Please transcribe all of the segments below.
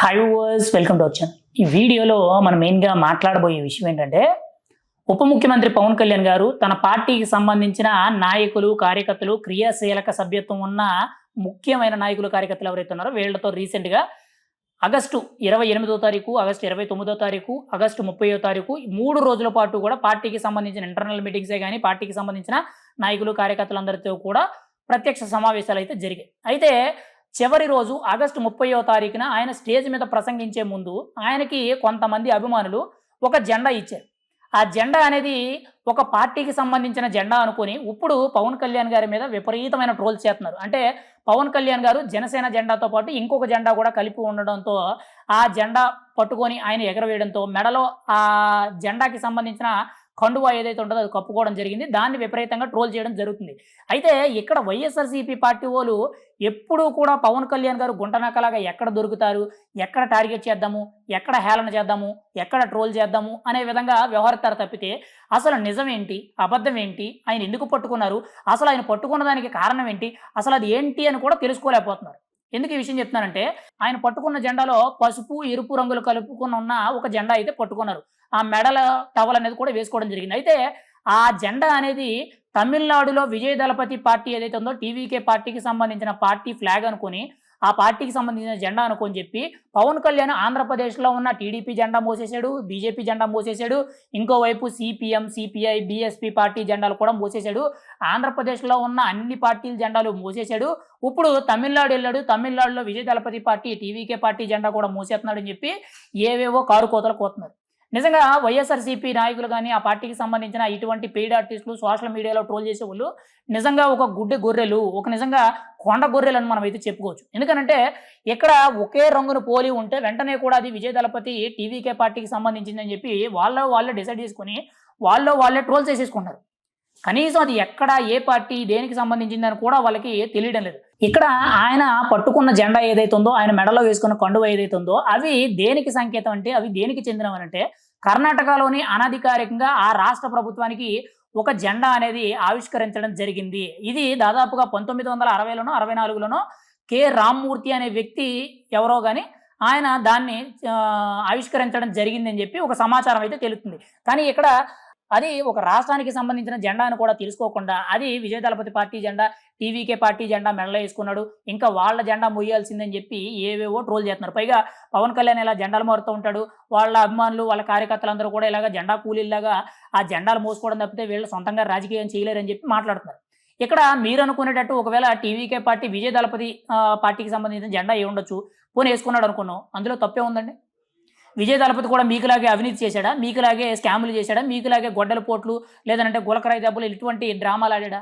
High verse welcome to వచ్చాను ఈ వీడియోలో మనం మెయిన్గా మాట్లాడబోయే విషయం ఏంటంటే ఉప ముఖ్యమంత్రి పవన్ కళ్యాణ్ గారు తన పార్టీకి సంబంధించిన నాయకులు కార్యకర్తలు క్రియాశీలక సభ్యత్వం ఉన్న ముఖ్యమైన నాయకులు కార్యకర్తలు ఎవరైతే ఉన్నారో వీళ్ళతో రీసెంట్గా ఆగస్టు ఇరవై ఎనిమిదో తారీఖు ఆగస్టు ఇరవై తొమ్మిదో తారీఖు ఆగస్టు ముప్పయో తారీఖు ఈ మూడు రోజుల పాటు కూడా పార్టీకి సంబంధించిన ఇంటర్నల్ మీటింగ్సే కానీ పార్టీకి సంబంధించిన నాయకులు కార్యకర్తలందరితో కూడా ప్రత్యక్ష సమావేశాలు అయితే జరిగాయి. అయితే చివరి రోజు ఆగస్టు ముప్పయో తారీఖున ఆయన స్టేజ్ మీద ప్రసంగించే ముందు ఆయనకి కొంతమంది అభిమానులు ఒక జెండా ఇచ్చారు. ఆ జెండా అనేది ఒక పార్టీకి సంబంధించిన జెండా అనుకొని ఇప్పుడు పవన్ కళ్యాణ్ గారి మీద విపరీతమైన ట్రోల్స్ చేస్తున్నారు. అంటే పవన్ కళ్యాణ్ గారు జనసేన జెండాతో పాటు ఇంకొక జెండా కూడా కలిపి ఉండడంతో ఆ జెండా పట్టుకొని ఆయన ఎగరవేయడంతో మెడలో ఆ జెండాకి సంబంధించిన కండువా ఏదైతే ఉంటుందో అది కప్పుకోవడం జరిగింది. దాన్ని విపరీతంగా ట్రోల్ చేయడం జరుగుతుంది. అయితే ఇక్కడ వైఎస్ఆర్సీపీ పార్టీ వాళ్ళు ఎప్పుడూ కూడా పవన్ కళ్యాణ్ గారు గుంటనక్కలాగా ఎక్కడ దొరుకుతారు? ఎక్కడ టార్గెట్ చేద్దాము? ఎక్కడ హేళన చేద్దాము? ఎక్కడ ట్రోల్ చేద్దాము? అనే విధంగా వ్యవహరిస్తారు తప్పితే అసలు నిజం ఏంటి? అబద్ధం ఏంటి? ఆయన ఎందుకు పట్టుకున్నారు? అసలు ఆయన పట్టుకున్న దానికి కారణం ఏంటి? అసలు అది ఏంటి అని కూడా తెలుసుకోలేకపోతున్నారు. ఎందుకు ఈ విషయం చెప్తున్నానంటే ఆయన పట్టుకున్న జెండాలో పసుపు ఎరుపు రంగులు కలుపుకుని ఉన్న ఒక జెండా అయితే పట్టుకున్నారు. ఆ మెడల టవల్ అనేది కూడా వేసుకోవడం జరిగింది. అయితే ఆ జెండా అనేది తమిళనాడులో విజయ దళపతి పార్టీ ఏదైతే ఉందో టీవీకే పార్టీకి సంబంధించిన పార్టీ ఫ్లాగ్ అనుకొని ఆ పార్టీకి సంబంధించిన జెండా అనుకొని చెప్పి పవన్ కళ్యాణ్ ఆంధ్రప్రదేశ్లో ఉన్న టీడీపీ జెండా మోసేశాడు బీజేపీ జెండా మోసేశాడు ఇంకోవైపు సిపిఎం సిపిఐ బీఎస్పీ పార్టీ జెండాలు కూడా మోసేశాడు ఆంధ్రప్రదేశ్లో ఉన్న అన్ని పార్టీల జెండాలు మోసేశాడు. ఇప్పుడు తమిళనాడు వెళ్ళాడు తమిళనాడులో Vijay Thalapathy party TVK party జెండా కూడా మోసేస్తున్నాడు అని చెప్పి ఏవేవో కారు కోతలు కోతున్నారు. నిజంగా వైఎస్ఆర్సీపీ నాయకులు కానీ ఆ పార్టీకి సంబంధించిన ఇటువంటి పెయిడ్ ఆర్టిస్టులు సోషల్ మీడియాలో ట్రోల్ చేసే వాళ్ళు నిజంగా ఒక గుడ్డి గొర్రెలు ఒక నిజంగా కొండ గొర్రెలు అని మనం అయితే చెప్పుకోవచ్చు. ఎందుకంటే ఇక్కడ ఒకే రంగును పోలి ఉంటే వెంటనే కూడా అది విజయ దళపతి టీవీకే పార్టీకి సంబంధించిందని చెప్పి వాళ్ళ వాళ్ళే డిసైడ్ చేసుకుని వాళ్ళు వాళ్ళే ట్రోల్ చేసేసుకున్నారు కనీసం అది ఎక్కడ ఏ పార్టీ దేనికి సంబంధించిందని కూడా వాళ్ళకి తెలియడం లేదు. ఇక్కడ ఆయన పట్టుకున్న జెండా ఏదైతుందో ఆయన మెడలో వేసుకున్న కండువ ఏదైతుందో అవి దేనికి సంకేతం అంటే అవి దేనికి చెందినవనంటే కర్ణాటకలోని అనధికారికంగా ఆ రాష్ట్ర ప్రభుత్వానికి ఒక జెండా అనేది ఆవిష్కరించడం జరిగింది. ఇది దాదాపుగా పంతొమ్మిది వందల అరవైలోనో అరవై నాలుగులోనో కె. రామ్మూర్తి అనే వ్యక్తి ఎవరో కానీ ఆయన దాన్ని ఆవిష్కరించడం జరిగిందని చెప్పి ఒక సమాచారం అయితే తెలుస్తుంది. కానీ ఇక్కడ అది ఒక రాష్ట్రానికి సంబంధించిన జెండా అని కూడా తెలుసుకోకుండా అది విజయ దళపతి పార్టీ జెండా టీవీకే పార్టీ జెండా మెడలో వేసుకున్నాడు. ఇంకా వాళ్ళ జెండా మొయ్యాల్సిందని చెప్పి ఏవేవో ట్రోల్ చేస్తున్నారు. పైగా పవన్ కళ్యాణ్ ఇలా జెండాలు మారుతూ ఉంటాడు వాళ్ళ అభిమానులు వాళ్ళ కార్యకర్తలందరూ కూడా ఇలాగ జెండా కూలీలాగా ఆ జెండాలు మోసుకోవడం తప్పితే వీళ్ళు సొంతంగా రాజకీయం చేయలేరని చెప్పి మాట్లాడుతున్నారు. ఇక్కడ మీరు అనుకునేటట్టు ఒకవేళ టీవీకే పార్టీ విజయ దళపతి పార్టీకి సంబంధించిన జెండా ఏ ఉండొచ్చు. పోనీ వేసుకున్నాడు అనుకున్నాం. అందులో తప్పే ఉందండి? విజయ దళపతి కూడా మీకులాగే అవినీతి చేశాడా? మీకులాగే స్కాములు చేశాడా? మీకులాగే గొడ్డల పోట్లు లేదంటే గులకరాయి దెబ్బలు ఇటువంటి డ్రామాలు ఆడాడా?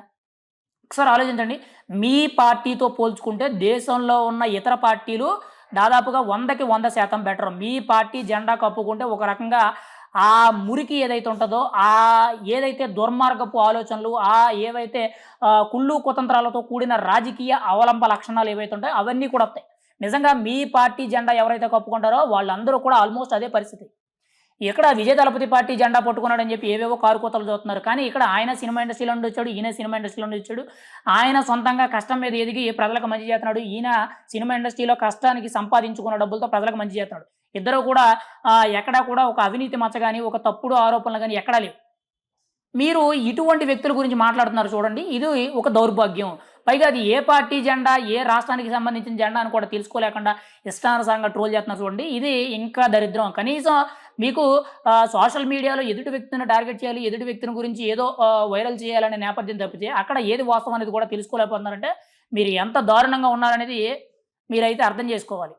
ఒకసారి ఆలోచించండి. మీ పార్టీతో పోల్చుకుంటే దేశంలో ఉన్న ఇతర పార్టీలు దాదాపుగా వందకి వంద శాతం బెటర్. మీ పార్టీ జెండా కప్పుకుంటే ఒక రకంగా ఆ మురికి ఏదైతే ఉంటుందో ఆ ఏదైతే దుర్మార్గపు ఆలోచనలు ఆ ఏవైతే కుళ్ళు కుతంత్రాలతో కూడిన రాజకీయ అవలంబ లక్షణాలు ఏవైతే ఉంటాయో అవన్నీ కూడా వస్తాయి. నిజంగా మీ పార్టీ జెండా ఎవరైతే కప్పుకుంటారో వాళ్ళందరూ కూడా ఆల్మోస్ట్ అదే పరిస్థితి. ఇక్కడ విజయ దళపతి పార్టీ జెండా పట్టుకున్నాడని చెప్పి ఏవేవో కారు కోతలు చూస్తున్నారు. కానీ ఇక్కడ ఆయన సినిమా ఇండస్ట్రీలో నుండి వచ్చాడు ఈయన సినిమా ఇండస్ట్రీలో నుండి వచ్చాడు ఆయన సొంతంగా కష్టం మీద ఎదిగి ప్రజలకు మంచి చేస్తున్నాడు. ఈయన సినిమా ఇండస్ట్రీలో కష్టానికి సంపాదించుకున్న డబ్బులతో ప్రజలకు మంచి చేస్తున్నాడు. ఇద్దరు కూడా ఎక్కడా కూడా ఒక అవినీతి మచ్చ కానీ ఒక తప్పుడు ఆరోపణలు కానీ ఎక్కడా లేవు. మీరు ఇటువంటి వ్యక్తుల గురించి మాట్లాడుతున్నారు చూడండి. ఇది ఒక దౌర్భాగ్యం. పైగా అది ఏ పార్టీ జెండా ఏ రాష్ట్రానికి సంబంధించిన జెండా అని కూడా తెలుసుకోలేకుండా ఇష్టానుసారంగా ట్రోల్ చేస్తున్నారు చూడండి. ఇది ఇంకా దరిద్రం. కనీసం మీకు సోషల్ మీడియాలో ఎదుటి వ్యక్తిని టార్గెట్ చేయాలి ఎదుటి వ్యక్తిని గురించి ఏదో వైరల్ చేయాలనే నేపథ్యం తప్పితే అక్కడ ఏది వాస్తవం అనేది కూడా తెలుసుకోలేకపోతున్నారంటే మీరు ఎంత దారుణంగా ఉన్నారనేది మీరైతే అర్థం చేసుకోవాలి.